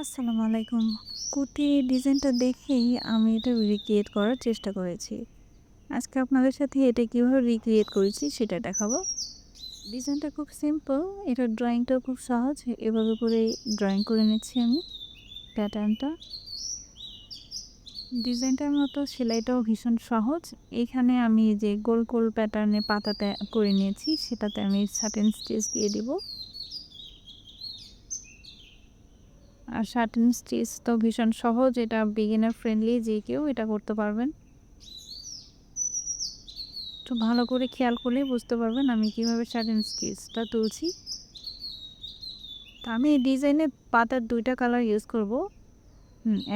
আসসালামু আলাইকুম। কুর্তি ডিজাইনটা দেখেই আমি এটা রিক্রিয়েট করার চেষ্টা করেছি। আজকে আপনাদের সাথে এটা কীভাবে রিক্রিয়েট করেছি সেটা দেখাবো। ডিজাইনটা খুব সিম্পল এটা ড্রয়িংটাও খুব সহজ। এভাবে করে ড্রয়িং করে নিচ্ছি আমি প্যাটার্নটা ডিজাইনটার মতো সেলাইটাও ভীষণ সহজ। এখানে আমি যে গোল গোল প্যাটার্নে পাতাতে করে নিয়েছি, সেটাতে আমি সাটেন স্টিচ দিয়ে দিব। আর শার্টিন স্টিচ তো ভীষণ সহজ, এটা বিগিনার ফ্রেন্ডলি যে কেউ এটা করতে পারবেন। একটু ভালো করে খেয়াল করলে বুঝতে পারবেন আমি কীভাবে শার্টিন স্টিচটা তুলছি। তা আমি এই ডিজাইনে পাতার দুইটা কালার ইউজ করব।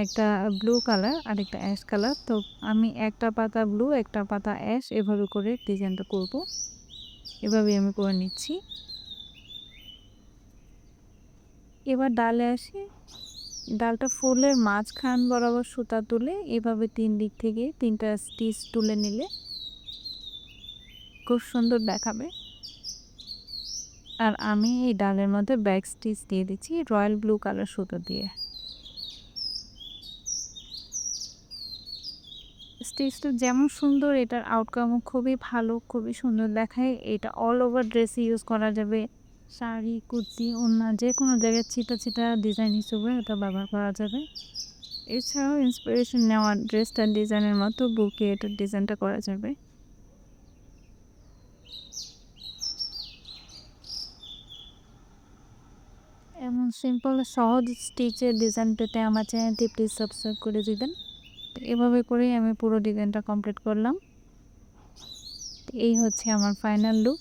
একটা ব্লু কালার আর একটা অ্যাশ কালার তো আমি একটা পাতা ব্লু একটা পাতা অ্যাশ এভাবে করে ডিজাইনটা করব। এভাবে আমি করে নিচ্ছি। এবার ডালে আসি। ডালটা ফুলের মাঝখান বরাবর সুতা তুলে এভাবে তিন দিক থেকে তিনটা স্টিচ তুলে নিলে খুব সুন্দর দেখাবে। আর আমি এই ডালের মধ্যে ব্যাক স্টিচ দিয়ে দিচ্ছি রয়্যাল ব্লু কালার সুতো দিয়ে। স্টিচটা যেমন সুন্দর, এটার আউটকামও খুবই ভালো, খুবই সুন্দর দেখায়। এটা অল ওভার ড্রেসে ইউজ করা যাবে। শাড়ি, কুর্তি, ওড়না, যে কোনো জায়গায় ছিটা ছিটা ডিজাইন হিসেবে এটা ব্যবহার করা যাবে। এছাড়াও ইন্সপিরেশন নেওয়া ড্রেসটার ডিজাইনের মতো বুকে এটার ডিজাইনটা করা যাবে। এমন সিম্পল সহজ স্টিচের ডিজাইন পেতে আমার চ্যানেলটি প্লিজ সাবস্ক্রাইব করে দিবেন। এভাবে করেই আমি পুরো ডিজাইনটা কমপ্লিট করলাম। এই হচ্ছে আমার ফাইনাল লুক